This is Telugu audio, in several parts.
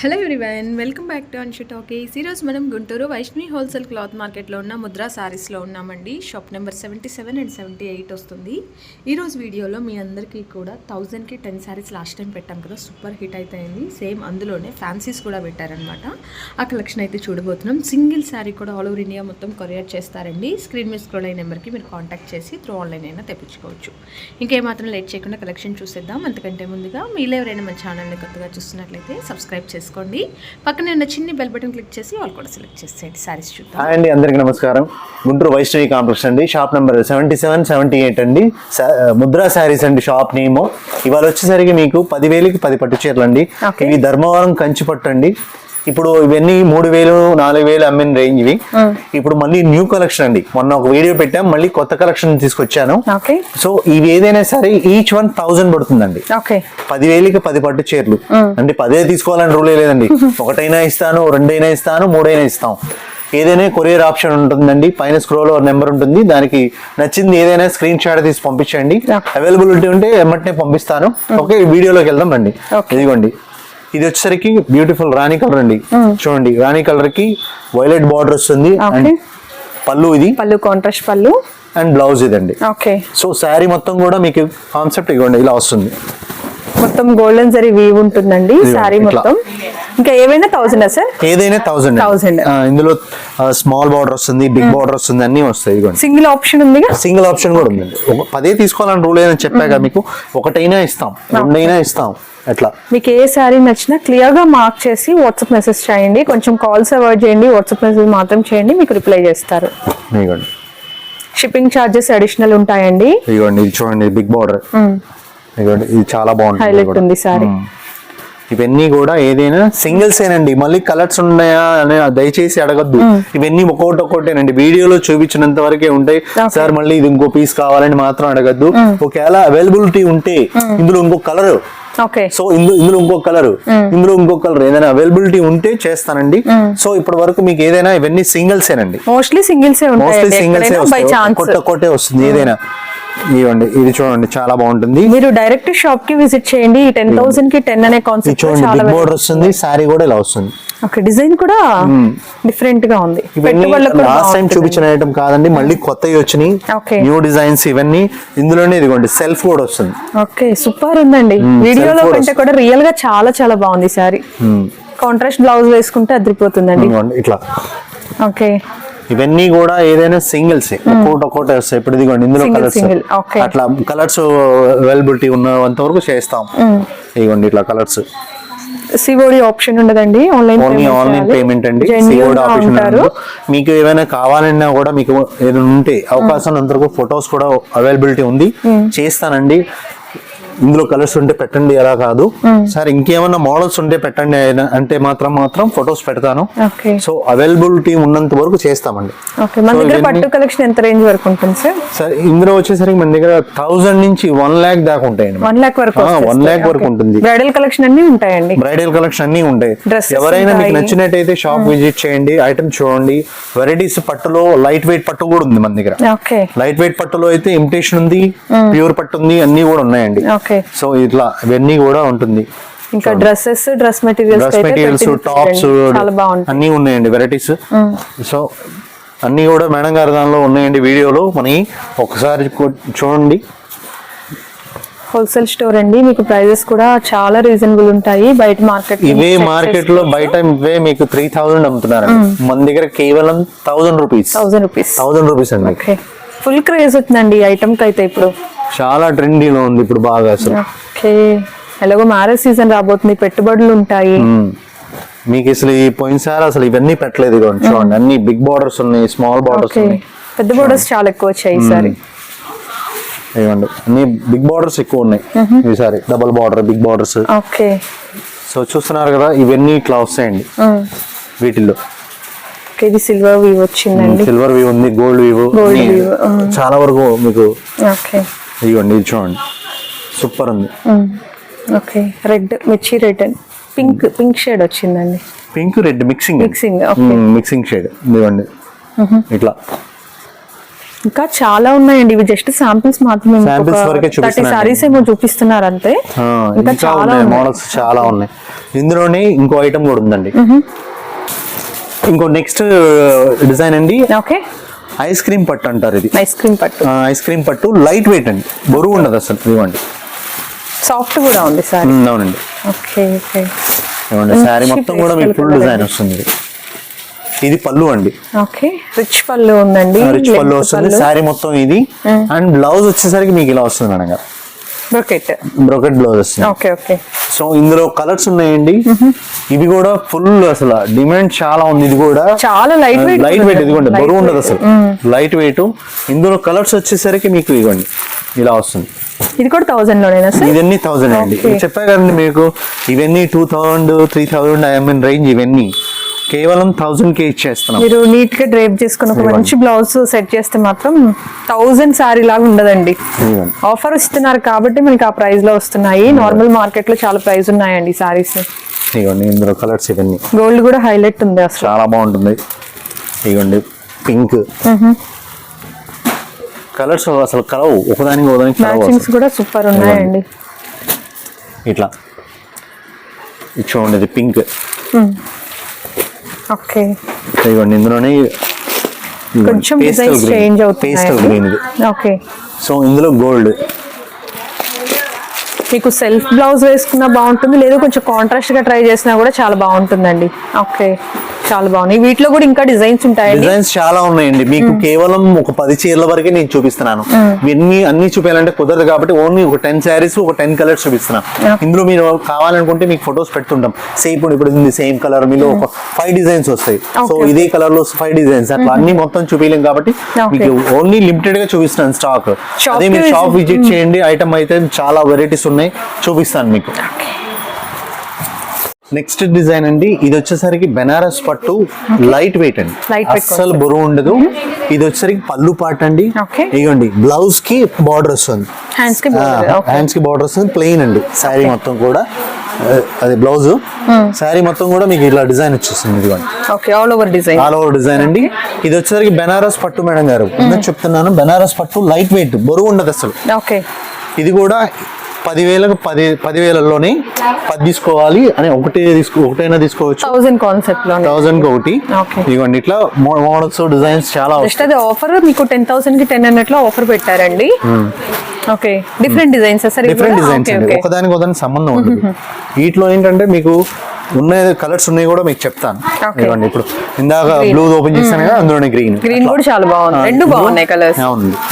Hello everyone welcome back to Anshu talkies ఈరోజు మనం గుంటూరు వైష్ణవి హోల్సేల్ క్లాత్ మార్కెట్లో ఉన్న ముద్రా సారీస్లో ఉన్నామండి. Shop number seventy seven and seventy eight వస్తుంది ఈరోజు వీడియోలో మీ అందరికీ కూడా థౌజండ్కి టెన్ సారీస్ లాస్ట్ టైం పెట్టాం కదా సూపర్ హిట్ అయిపోయింది. సేమ్ అందులోనే ఫ్యాన్సీస్ కూడా పెట్టారనమాట ఆ కలెక్షన్ అయితే చూడబోతున్నాం. సింగిల్ శారీ కూడా ఆల్ ఓవర్ ఇండియా మొత్తం కొరియర్ చేస్తారండి. స్క్రీన్ మీద స్క్రోల్ అయిన నెంబర్కి మీరు కాంటాక్ట్ చేసి త్రూ ఆన్లైన్ అయినా తెప్పించుకోవచ్చు. ఇంకేమాత్రం లేట్ చేయకుండా కలెక్షన్ చూసేద్దాం. అంతకంటే ముందుగా మీలో ఎవరైనా మన ఛానల్ని కొత్తగా చూస్తున్నట్లయితే సబ్స్క్రైబ్ చేసుకోండి పక్కనే ఉన్న చిన్ని బెల్ బటన్ క్లిక్ చేసి వాళ్ళు కూడా సెలెక్ట్ చేసేయండి. సారీస్ చూద్దాం. హాయ్ అండి అందరికీ నమస్కారం. గుంటూరు వైష్ణవి కాంప్లెక్స్ అండి. Shop number seventy seven seventy eight అండి సా- ముద్రా శారీస్ అండి షాప్ నేమ్. ఇవాళ వచ్చేసరికి మీకు పదివేలకి పది పట్టు చీరలు అండి. ఇవి ధర్మవరం కంచి పట్టు అండి. ఇప్పుడు ఇవన్నీ మూడు వేలు నాలుగు వేలు అమ్మిన రేంజ్ ఇవి. ఇప్పుడు మళ్ళీ న్యూ కలెక్షన్ అండి. మొన్న ఒక వీడియో పెట్టాం మళ్ళీ కొత్త కలెక్షన్ తీసుకొచ్చాను. సో ఇవి ఏదైనా సరే ఈచ్ వన్ థౌజండ్ పడుతుందండి. ఓకే. పదివేలకి పది పట్టు చీరలు. అంటే పదే తీసుకోవాలని రూలే లేదండి. ఒకటైనా ఇస్తాను రెండైనా ఇస్తాను మూడైనా ఇస్తాం. ఏదైనా కొరియర్ ఆప్షన్ ఉంటుందండి. పైన స్క్రోల్ నెంబర్ ఉంటుంది. దానికి నచ్చింది ఏదైనా స్క్రీన్ షాట్ తీసి పంపించండి. అవైలబిలిటీ ఉంటే ఎమ్మటనే పంపిస్తాను. ఓకే వీడియోలోకి వెళ్దాం రండి. ఇదిగోండి. ఇది వచ్చేసరికి బ్యూటిఫుల్ రాణి కలర్ అండి. చూడండి రాణి కలర్కి వైలెట్ బార్డర్ వస్తుంది అండ్. పళ్ళు ఇది. పళ్ళు కాంట్రాస్ట్ పళ్ళు. అండ్ బ్లౌజ్ ఇదండి. ఓకే. సో శారీ మొత్తం కూడా మీకు కాన్సెప్ట్ ఇవ్వండి ఇలా వస్తుంది. మొత్తం గోల్డెన్ జరీ వీవ్ ఉంటుందండి ఇట్లా. మొత్తం. ఇంకా ఏవైనా థౌసండ్ సార్? ఏదైనా థౌసండ్ 1000. ఇందులో స్మాల్ బార్డర్ వస్తుంది బిగ్ బార్డర్ వస్తుంది అన్ని వస్తాయి సింగిల్ ఆప్షన్ ఉందిగా? సింగిల్ ఆప్షన్ కూడా ఒక పదే తీసుకోవాలని రూల్ ఏదని చెప్పాక మీకు ఒకటైనా ఇస్తాం రెండైనా ఇస్తాం ఎట్లా మీకు ఏ శారీ నచ్చినా క్లియర్గా మార్క్ చేసి వాట్సాప్ మెసేజ్ చేయండి కొంచెం కాల్స్ అవాయిడ్ చేయండి వాట్సాప్ మెసేజ్ మాత్రం చేయండి మీకు రిప్లై చేస్తారు. షిప్పింగ్ ఛార్జెస్ అడిషనల్ ఉంటాయండి. ఇదిగోండి ఇది చూడండి బిగ్ బార్డర్. ఇదిగోండి ఇది చాలా బాగుంటుంది హైలైట్. ఉంది సారీ. ఇవన్నీ కూడా ఏదైనా సింగిల్స్ ఏనండి. మళ్ళీ కలర్స్ ఉన్నాయా అని దయచేసి అడగద్దు. ఇవన్నీ ఒక్కొక్కటి ఒక్కొక్కటేనండి వీడియోలో చూపించినంత వరకే ఉంటాయి. సార్ మళ్ళీ ఇది ఇంకో పీస్ కావాలని మాత్రం అడగద్దు. ఒకవేళ అవైలబిలిటీ ఉంటే ఇందులో ఇంకో కలర్ ఓకే. సో ఇందులో ఇందులో ఇంకో కలర్ ఇందులో ఇంకో కలర్ ఏదైనా అవైలబిలిటీ ఉంటే చేస్తానండి. సో ఇప్పటి వరకు మీకు ఏదైనా ఇవన్నీ సింగిల్స్ ఏనండి మోస్ట్లీ సింగిల్స్ మోస్ట్లీ సింగిల్స్ కొట్ట కొట్టే వస్తుంది ఏదైనా. ఇవ్వండి. ఇది చూడండి చాలా బాగుంటుంది. మీరు డైరెక్ట్ షాప్కి విజిట్ చేయండి. టెన్ థౌసండ్కి టెన్ అనే కాన్సెప్ట్ చూడండి బోర్డర్ వస్తుంది శారీ కూడా ఇలా వస్తుంది. ఓకే డిజైన్ కూడా డిఫరెంట్గా ఉంది. Last time. చూపించిన ఐటమ్ కాదండి మళ్ళీ కొత్తవి వచ్చినాయి. Okay. న్యూ డిజైన్స్ ఇవన్నీ ఇందులోనే ఇదిగోండి సెల్ఫ్ కూడా వస్తుంది. ఓకే సూపర్ ఉందండి. వీడియోలో కంటే కూడా రియల్గా చాలా చాలా బాగుంది సారీ కాంట్రాస్ట్ బ్లౌజ్ వేసుకుంటే అదిరిపోతుందండి. ఇట్లా. ఓకే. ఇవన్నీ కూడా ఏదైనా సింగిల్స్ ఒక్కొక్కటి ఒక్కొక్కటి వస్తాయి. ఇప్పుడు ఇదిగోండి ఇందులో కలర్స్. అట్లా కలర్స్ అవైలబిలిటీ ఉన్నంత వరకు చేస్తాం. ఇదిగోండి ఇట్లా కలర్స్ సిఓడి ఆప్షన్ ఉండదండి. ఆన్లైన్ ఓన్లీ ఆన్లైన్ పేమెంట్ అండి. సిఓడి ఆప్షన్ ఉంటారు. మీకు ఏమైనా కావాలన్నా కూడా మీకు ఏదైనా ఉంటే అవకాశం ఉన్నంతవరకు ఫొటోస్ కూడా అవైలబిలిటీ ఉంది. చేస్తానండి. ఇందులో కలర్స్ ఉంటే పెట్టండి అలా కాదు. సార్ ఇంకేమైనా మోడల్స్ ఉంటే పెట్టండి అంటే మాత్రం మాత్రం ఫొటోస్ పెడతాను. సో అవైలబిలిటీ ఉన్నంత వరకు చేస్తామండి. పట్టు కలెక్షన్ ఎంత రేంజ్ వరకు ఉంటుంది సార్? సార్ ఇందులో వచ్చేసరికి మన దగ్గర థౌజండ్ నుంచి వన్ ల్యాక్ దాకా ఉంటాయండి. వన్ లాక్ వరకు వన్ ల్యాక్ వరకు ఉంటుంది. బ్రైడల్ కలెక్షన్ అన్ని ఉంటాయండి. బ్రైడల్ కలెక్షన్ అన్ని ఉంటాయి. ఎవరైనా మీకు. నచ్చినట్టయితే షాప్ విజిట్ చేయండి. ఐటమ్ చూడండి. వెరైటీస్ పట్టులో లైట్ వెయిట్ పట్టు కూడా ఉంది మన దగ్గర. లైట్ వెయిట్ పట్టులో అయితే ఇమిటేషన్ ఉంది ప్యూర్ పట్టు ఉంది అన్ని కూడా ఉన్నాయండి. సో ఇట్లా ఇవన్నీ కూడా ఉంటుంది. ఇంకా dresses dress materials dress materials tops అన్ని ఉన్నాయండి వెరైటీస్ సో అన్ని కూడా మేడం గారి దానిలో ఉన్నాయండి వీడియోలో. మనకి ఒకసారి చూడండి. హోల్సేల్ స్టోర్ అండి. మీకు ప్రైజెస్ కూడా చాలా రీజనబుల్ ఉంటాయి. బయట మార్కెట్ ఇవే మార్కెట్లో బయట ఇవే మీకు త్రీ థౌజండ్ అమ్ముతున్నారండి. మన దగ్గర కేవలం thousand rupees thousand rupees thousand rupees అండి ఫుల్ క్రేజ్ వచ్చిందండి ఐటమ్కి అయితే ఇప్పుడు. చాలా ట్రెండీలో ఉంది ఇప్పుడు బాగా అసలు. ఓకే. ఎలాగో మ్యారేజ్ సీజన్ రాబోతుంది పెట్టుబడులు ఉంటాయి. మీకు అసలు ఈ పోయినసారి అసలు ఇవన్నీ పెట్టలేదు ఇదిగోండి చూడండి అన్ని బిగ్ బార్డర్స్ ఉన్నాయి స్మాల్ బార్డర్స్ ఉన్నాయి. పెద్ద బోర్డర్స్ చాలా ఎక్కువ వచ్చాయి ఈసారి. ఇవ్వండి అన్ని బిగ్ బార్డర్స్ ఎక్కువ ఉన్నాయి ఈసారి. Double border big borders. Okay. So చూస్తున్నారు కదా ఇవన్నీ ఇట్లా వస్తాయండి. వీటిల్లో. ఇది సిల్వర్ వీవ్ వచ్చిందండి. సిల్వర్ వీవ్ ఉంది గోల్డ్ వీవ్ చాలా వరకు మీకు ఓకే. ఇదిగోండి ఇది చూడండి. సూపర్ ఉంది. Okay. Red mirchi red and pink pink shade వచ్చిందండి. Pink red mixing. Mixing mixing shade. ఇదిగోండి. ఇట్లా. ఇంకా చాలా ఉన్నాయండి. ఇవి జస్ట్ శాంపిల్స్ మాత్రమే. థర్టీ సారీస్ ఏమో చూపిస్తున్నారు అంతే. ఇంకా చాలా మోడల్స్ చాలా ఉన్నాయి. ఇందులోనే ఇంకో ఐటమ్ కూడా ఉందండి. ఇంకో నెక్స్ట్ డిజైన్ అండి. ఓకే. ఐస్ క్రీమ్ పట్టు అంటారు ఇది. ఐస్ క్రీమ్ పట్టు. ఐస్ క్రీమ్ పట్టు లైట్ వెయిట్ అండి. బరువు ఉండదు అసలు ఇవ్వండి. సాఫ్ట్ కూడా ఉంది సారీ. అవునండి. Okay okay. ఇవ్వండి మంచి మొత్తం కూడా మీకు ఫుల్ డిజైన్ వస్తుంది ఇది. పళ్ళు అండి. ఓకే రిచ్ పళ్ళు ఉందండి. రిచ్ పళ్ళు వస్తుంది. శారీ మొత్తం ఇది. అండ్ బ్లౌజ్ వచ్చేసరికి మీకు ఇలా వస్తుంది మేడం గారు. బ్రొకెట్ బ్రోకెట్ బ్లౌజ్ వస్తుంది ఓకే ఓకే సో ఇందులో కలర్స్ ఉన్నాయండి. ఇవి కూడా ఫుల్ అసలు డిమాండ్ చాలా ఉంది. ఇది కూడా చాలా light weight లైట్ వెయిట్. ఇదిగోండి బరువు ఉండదు. అసలు. లైట్ వెయిట్ ఇందులో కలర్స్ వచ్చేసరికి మీకు ఇవ్వండి ఇలా వస్తుంది. ఇది కూడా థౌసండ్ లోనేనా సార్? ఇవన్నీ థౌసండ్ అండి. చెప్పా కదండి మీకు ఇవన్నీ టూ థౌసండ్ త్రీ థౌసండ్ ఐఎంఎన్ రేంజ్ ఇవన్నీ. కేవలం థౌసండ్ కే ఇచ్చేస్తున్నాం. మీరు నీట్గా డ్రైప్ చేసుకుని ఒక మంచి బ్లౌజ్ సెట్ చేస్తే మాత్రం థౌసండ్ శారీ లాగా ఉండదండి. ఆఫర్ ఇస్తున్నారు కాబట్టి మనకి ఆ ప్రైస్లో వస్తున్నాయి. నార్మల్ మార్కెట్లో చాలా ప్రైస్ ఉన్నాయండి సారీస్ ఇదిగోండి ఇందులో కలర్స్ ఇవన్నీ. గోల్డ్ కూడా హైలైట్ ఉంది అసలు. చాలా బాగుంటుంది. ఇదిగోండి పింక్ కలర్స్ అసలు కలవు. ఒకదానికి ఒకదానికి మ్యాచింగ్స్. కూడా సూపర్ ఉన్నాయండి. ఇట్లా. ఇది చూడండి ఇది పింక్ ఓకే. ఇదిగోండి ఇందులోనే కొంచెం డిజైన్స్ చేంజ్ పేస్టల్ గ్రీన్ ఇది. అవుతున్నాయి ఓకే. సో ఇందులో గోల్డ్ మీకు సెల్ఫ్ బ్లౌజ్ వేసుకున్నా బాగుంటుంది లేదా కొంచెం కాంట్రాస్ట్గా ట్రై చేసినా కూడా చాలా బాగుంటుందండి. ఓకే. చాలా బాగున్నాయి. వీటిలో కూడా ఇంకా డిజైన్స్ ఉంటాయండి. డిజైన్స్ చాలా ఉన్నాయండి. మీకు కేవలం ఒక పది చీరల వరకే నేను చూపిస్తున్నాను. ఇవన్నీ అన్ని చూపించాలంటే కుదరదు కాబట్టి ఓన్లీ ఒక టెన్ శారీస్ ఒక టెన్ కలర్స్ చూపిస్తున్నాను. ఇందులో మీరు కావాలనుకుంటే మీకు ఫొటోస్ పెడుతుంటాం. సేమ్ ఇప్పుడు ఇప్పుడు ఉంది సేమ్ కలర్ మీలో ఒక ఫైవ్ డిజైన్స్ వస్తాయి. సో. ఇదే కలర్లో ఫైవ్ డిజైన్స్. అట్లా అన్ని మొత్తం చూపించలేం కాబట్టి. మీకు ఓన్లీ లిమిటెడ్గా చూపిస్తున్నాను స్టాక్. అదే మీరు షాప్ విజిట్ చేయండి. ఐటమ్ అయితే చాలా వెరైటీస్ ఉన్నాయి. చూపిస్తాను మీకు. నెక్స్ట్ డిజైన్ అండి ఇది వచ్చేసరికి బెనారస్ పట్టు లైట్ వెయిట్ అండి. అస్సలు బరువు ఉండదు. ఇది వచ్చేసరికి పళ్ళు పాట అండి. ఇగోండి బ్లౌజ్కి బార్డర్ వస్తుంది. హ్యాండ్స్కి బార్డర్ వస్తుంది ప్లెయిన్ అండి. శారీ మొత్తం కూడా అది బ్లౌజ్ శారీ మొత్తం కూడా మీకు ఇలా డిజైన్ వచ్చేస్తుంది ఇదిగోండి. Okay all over design all over design అండి. ఇది వచ్చేసరికి బెనారస్ పట్టు మేడం గారు. ఇందాక చెప్తున్నాను బెనారస్ పట్టు లైట్ వెయిట్ బరువు ఉండదు అసలు ఓకే ఇది కూడా పదివేలకు పది పదివేలలోనే పది తీసుకోవాలి అని ఒకటే తీసుకో ఒకటైనా తీసుకోవచ్చు. థౌసండ్ కాన్సెప్ట్లో థౌసండ్ ఒకటి. ఇదిగోండి ఇట్లా మోడల్స్ డిజైన్స్ చాలా జస్ట్ అది ఆఫర్ మీకు టెన్ థౌసండ్కి టెన్ హండ్రెడ్లో ఆఫర్ పెట్టారండి. Okay different designs sir different designs అండి. ఒకదానికి ఒకదానికి సంబంధం ఉండదు వీటిలో ఏంటంటే మీకు ఉన్న కలర్స్ ఉన్నాయి కూడా మీకు చెప్తాను. ఇదిగోండి ఇప్పుడు ఇందాక బ్లూ ఓపెన్ చేశాను కదా అందులోనే గ్రీన్ గ్రీన్ కూడా చాలా బాగుంది. రెండు బాగున్నాయి కలర్స్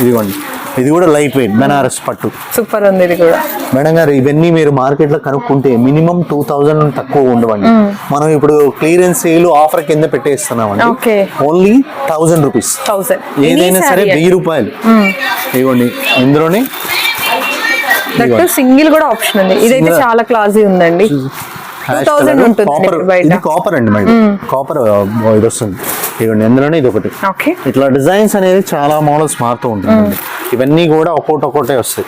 ఇదిగోండి. ఇది కూడా లైట్ వెయిట్ బెనారస్ పట్టు. సూపర్ ఉంది ఇది కూడా. మేడం గారు ఇవన్నీ మీరు మార్కెట్లో కనుక్కుంటే మినిమం టూ థౌజండ్ తక్కువ ఉండవండి. మనం ఇప్పుడు క్లియరెన్స్ సేల్ ఆఫర్ కింద పెట్టేస్తున్నామండి. Only thousand rupees. ఏదైనా సరే వెయ్యి రూపాయలు. ఇవ్వండి ఇందులోనే సింగిల్ కూడా ఆప్షన్ ఉంది. ఇదైతే Single. చాలా క్లాసీ ఉందండి. కాపర్ ఇది కాపర్ అండి కాపర్ ఇది వస్తుంది. ఇవ్వండి ఇందులోనే ఇది ఒకటి ఓకే. ఇట్లా డిజైన్స్ అనేది చాలా మోడల్స్ మారుతూ ఉంటుందండి. ఇవన్నీ కూడా ఒక్కొక్కటి ఒక్కొక్కటే వస్తాయి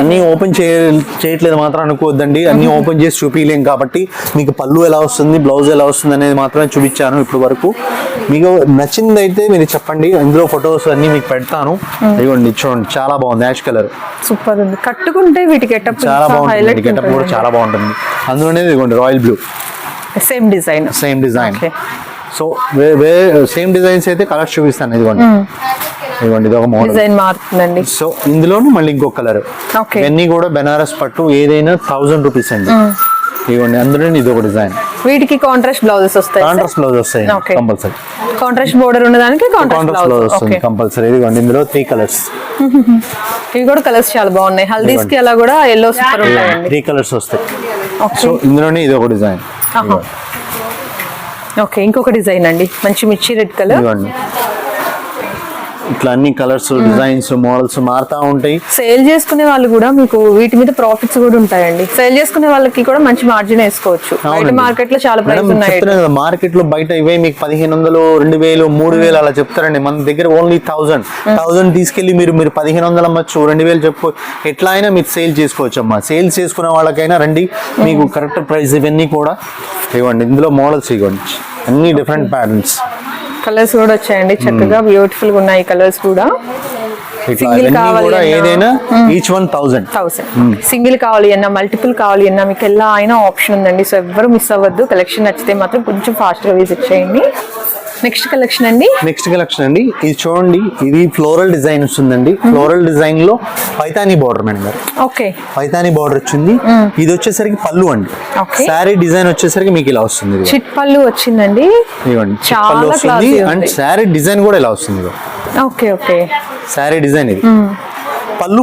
అన్ని ఓపెన్ చేయ చేయట్లేదు మాత్రం అనుకోవద్దండి. అన్ని ఓపెన్ చేసి చూపించలేం కాబట్టి మీకు పళ్ళు ఎలా వస్తుంది బ్లౌజ్ ఎలా వస్తుంది అనేది మాత్రమే చూపించాను ఇప్పుడు వరకు. మీకు నచ్చింది అయితే మీరు చెప్పండి. ఇందులో ఫొటోస్ అన్ని మీకు పెడతాను. ఇదిగోండి చూడండి చాలా బాగుంది. Ash colour. సూపర్ ఉంది కట్టుకుంటే వీటికి ఎటప్ చాలా బాగుంటుంది. గెటప్ కూడా చాలా బాగుంటుంది. అందులోనే ఇదిగోండి royal blue same design same design. So way way same designs అయితే కలర్స్ చూపిస్తాను ఇదిగోండి. ఇదిగోండి ఇది ఒక మోడల్ డిజైన్ మారుతుందండి. సో ఇందులోనే మళ్ళీ ఇంకో కలర్. ఇవన్నీ కూడా బెనారస్ పట్టు ఏదైనా థౌసండ్ రూపీస్ అండి. ఇవ్వండి అందులో ఇది ఒక డిజైన్ వీటికి కాంట్రాస్ట్ బ్లౌజెస్ వస్తాయి కాంట్రాస్ట్ బ్లౌజ్ వస్తాయి. కంపల్సరీ కాంట్రాస్ట్ బోర్డర్ ఉన్నదానికి కాంట్రాస్ట్ బ్లౌజ్ వస్తుంది కంపల్సరీ ఇదిగోండి ఇందులో త్రీ కలర్స్ ఇవి కూడా కలర్స్ చాలా బాగున్నాయి. హల్దీస్కి అలా కూడా ఎల్లో సూపర్ ఉంటాయండి. త్రీ కలర్స్ వస్తాయి. సో ఇందులోనే ఇది ఒక డిజైన్ ఆహా. ఓకే ఇంకొక డిజైన్ అండి. మంచి మిర్చి రెడ్ కలర్. ఇట్లా అన్ని కలర్స్ డిజైన్స్ మోడల్స్ మారుతా ఉంటాయి. సేల్ చేసుకునే వాళ్ళు కూడా మీకు వీటి మీద ప్రాఫిట్స్ కూడా ఉంటాయండి. సేల్ చేసుకునే వాళ్ళకి కూడా మంచి మార్జిన్ వేసుకోవచ్చు. బయట మార్కెట్లో చాలా ప్రైస్ ఉన్నాయి. మార్కెట్లో బయట ఇవే మీకు పదిహేను వందలు రెండు వేలు మూడు వేలు అలా చెప్తారండి. మన దగ్గర ఓన్లీ థౌసండ్ థౌసండ్ తీసుకెళ్ళి మీరు మీరు పదిహేను వందలు అమ్మచ్చు రెండు వేలు చెప్పు ఎట్లా అయినా మీరు సేల్ చేసుకోవచ్చు అమ్మా సేల్ చేసుకునే వాళ్ళకైనా రండి. మీకు కరెక్ట్ ప్రైస్ ఇవన్నీ కూడా ఇవ్వండి. ఇందులో మోడల్స్ ఇవ్వండి. అన్ని డిఫరెంట్ ప్యాటర్న్స్ కలర్స్ కూడా వచ్చాయండి. చక్కగా బ్యూటిఫుల్గా ఉన్నాయి కలర్స్ కూడా. ఇవన్నీ కావాలి? ఏదైనా each one thousand thousand single కావాలి అన్నా మల్టిపుల్ కావాలి అన్నా మీకు ఎలా అయినా ఆప్షన్ ఉందండి. సో ఎవ్వరు మిస్ అవ్వద్దు. కలెక్షన్ నచ్చితే మాత్రం కొంచెం ఫాస్ట్గా విజిట్ చేయండి. నెక్స్ట్ కలెక్షన్ అండి? నెక్స్ట్ కలెక్షన్ అండి. ఇది చూడండి ఇది ఫ్లోరల్ డిజైన్ వస్తుందండి. ఫ్లోరల్ డిజైన్లో పైతానీ బార్డర్ మేడం గారు. ఓకే. పైతానీ బార్డర్ వచ్చింది. ఇది వచ్చేసరికి పళ్ళు అండి. శారీ డిజైన్ వచ్చేసరికి మీకు ఇలా వస్తుంది. చిట్ పళ్ళు వచ్చిందండి. చాలా పళ్ళు వస్తుంది. అండ్. శారీ డిజైన్ కూడా ఇలా వస్తుంది. Okay okay. శారీ డిజైన్ ఇది. పళ్ళు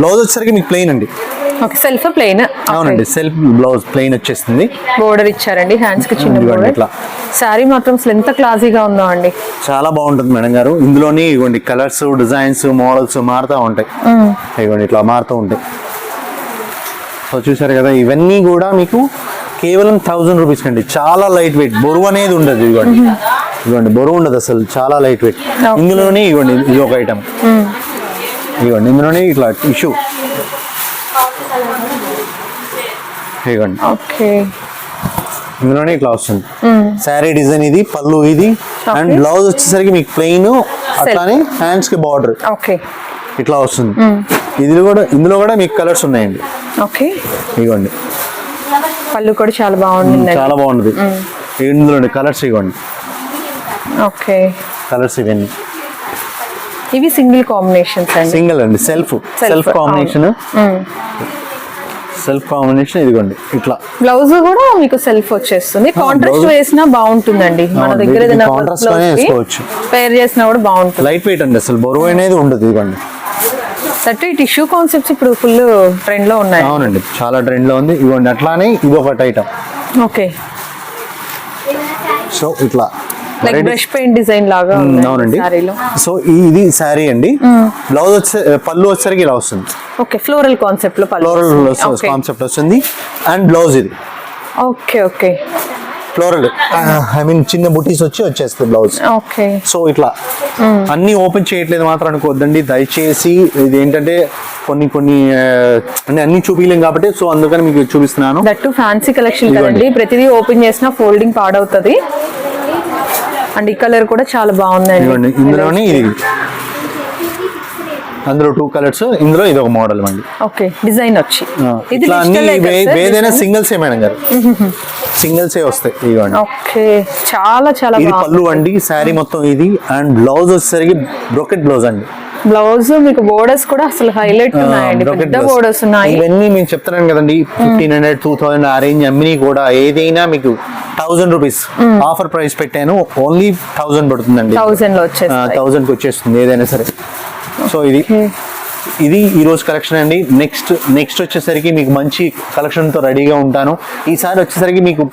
బ్లౌజ్ వచ్చేసరికి మీకు ప్లెయిన్ అండి. Okay self plain. అవునండి సెల్ఫ్ బ్లౌజ్ ప్లెయిన్ వచ్చేస్తుంది. బోర్డర్ ఇచ్చారండి హ్యాండ్స్కి చిన్న బోర్డర్ ఇట్లా. శారీ మాత్రం అసలు ఎంత క్లాసీగా ఉందో అండి చాలా బాగుంటుంది మేడం గారు. ఇందులోని ఇవ్వండి కలర్స్ డిజైన్స్ మోడల్స్ మారుతూ ఉంటాయి. ఇవ్వండి ఇట్లా మారుతూ ఉంటాయి. సో చూసారు కదా ఇవన్నీ కూడా మీకు కేవలం థౌజండ్ రూపీస్ కండి. చాలా లైట్ వెయిట్ బరువు అనేది ఉండదు ఇదిగోండి ఇదిగోండి బరువు ఉండదు అసలు. చాలా లైట్ వెయిట్. ఇందులోనే ఇవ్వండి ఇది ఒక ఐటమ్ ఇవ్వండి ఇందులోనే ఇట్లా టిష్యూ ఇవ్వండి ఓకే. ఇందులోనే ఇట్లా వస్తుంది. శారీ డిజైన్ ఇది పళ్ళు ఇది అండ్ బ్లౌజ్ వచ్చేసరికి మీకు ప్లెయిన్ అట్లానే హ్యాండ్స్కి బార్డర్ ఓకే ఇట్లా వస్తుంది. ఇది కూడా ఇందులో కూడా మీకు కలర్స్ ఉన్నాయండి. ఓకే ఇవ్వండి పళ్ళు కూడా చాలా బాగుంది చాలా బాగుంటుంది. ఇందులో కలర్స్ ఇవ్వండి ఓకే కలర్స్ ఇవన్నీ. ఇవి సింగిల్ కాంబినేషన్స్ అండి. సింగిల్ అండి self. Self combination. Self combination ఇదిగోండి ఇట్లా. బ్లౌజ్ కూడా మీకు సెల్ఫ్ వచ్చేస్తుంది. కాంట్రాస్ట్ వేసినా బాగుంటుంది మన దగ్గర ఏదైనా contrast blouse గానే కి వేసుకోవచ్చు. పేర్ చేసినా కూడా బాగుంటుంది. లైట్ వెయిట్ అండి అసలు బరువు అనేది ఉండదు ఇదిగోండి. థర్టీ టిష్యూ కాన్సెప్ట్స్ ఇప్పుడు ఫుల్ ట్రెండ్లో ఉన్నాయి. అవునండి చాలా ట్రెండ్లో ఉంది. ఇదిగోండి అట్లానే ఇది ఒకటి ఐటమ్ ఓకే సో ఇట్లా. Like Variety- brush paint design లాగా అవునండి. సో ఇది శారీ అండి. బ్లౌజ్ వచ్చే పళ్ళు వచ్చేసరికి ఇలా వస్తుంది. ఓకే ఫ్లోరల్ కాన్సెప్ట్లో ఫ్లోరల్ కాన్సెప్ట్ వస్తుంది. అండ్ బ్లౌజ్ ఇది. Okay okay. Floral I mean చిన్న బుటీస్ వచ్చి వచ్చేస్తుంది బ్లౌజ్ ఓకే. సో ఇట్లా. అన్ని ఓపెన్ చేయట్లేదు మాత్రం అనుకోవద్దండి. దయచేసి ఇది ఏంటంటే కొన్ని కొన్ని అంటే అన్ని చూపించలేం కాబట్టి సో అందుకని మీకు చూపిస్తున్నాను. That fancy collection. కదండి. ప్రతిదీ ఓపెన్ చేసినా ఫోల్డింగ్ పాడవుతుంది. అండ్ ఈ కలర్ కూడా చాలా బాగుందండి ఇందులోనే ఇది. అందులో టూ కలర్స్ ఇందులో ఇది ఒక మోడల్ అండి ఓకే డిజైన్ వచ్చి. ఇట్లా అన్ని? ఏదైనా సింగిల్స్ మేడం గారు సింగిల్స్ ఏ వస్తాయి ఇదిగోండి ఓకే చాలా చాలా ఇది పళ్ళు అండి శారీ మొత్తం ఇది. అండ్ బ్లౌజ్ వచ్చేసరికి బ్రోకెట్ బ్లౌజ్ అండి. బ్లౌజ్ మీకు బోర్డర్స్ కూడా అసలు హైలైట్ ఉన్నాయండి. పెద్ద. బోర్డర్స్ ఉన్నాయి. ఇవన్నీ మేము చెప్తున్నాను కదండి ఫిఫ్టీన్ హండ్రెడ్ టూ థౌసండ్ ఆ రేంజ్ అమ్మిని కూడా ఏదైనా మీకు థౌసండ్ రూపీస్ ఆఫర్ ప్రైస్ పెట్టాను ఓన్లీ థౌసండ్ పడుతుందండి. థౌసండ్లో థౌసండ్కి వచ్చేస్తుంది ఏదైనా సరే. సో ఇది ఇది ఈరోజు కలెక్షన్ అండి. నెక్స్ట్ నెక్స్ట్ వచ్చేసరికి మీకు మంచి కలెక్షన్తో రెడీగా ఉంటాను. ఈసారి వచ్చేసరికి మీకు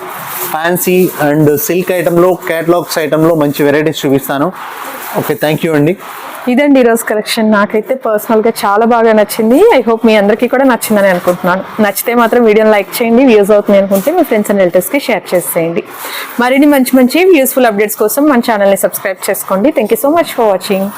ఫ్యాన్సీ అండ్ సిల్క్ ఐటెంలో క్యాటలాగ్స్ ఐటమ్ మంచి వెరైటీస్ చూపిస్తాను. ఓకే థ్యాంక్ యూ అండి. ఇదండి ఈరోజు కలెక్షన్ నాకైతే పర్సనల్గా చాలా బాగా నచ్చింది. ఐ హోప్ మీ అందరికీ కూడా నచ్చిందని అనుకుంటున్నాను. నచ్చితే మాత్రం వీడియోని లైక్ చేయండి వ్యూస్ అవుతుంది అనుకుంటే మీ ఫ్రెండ్స్ అండ్ రిలేటివ్స్కి షేర్ చేసేయండి. మరిన్ని మంచి మంచి యూస్ఫుల్ అప్డేట్స్ కోసం మన ఛానల్ని సబ్స్క్రైబ్ చేసుకోండి. Thank you so much for watching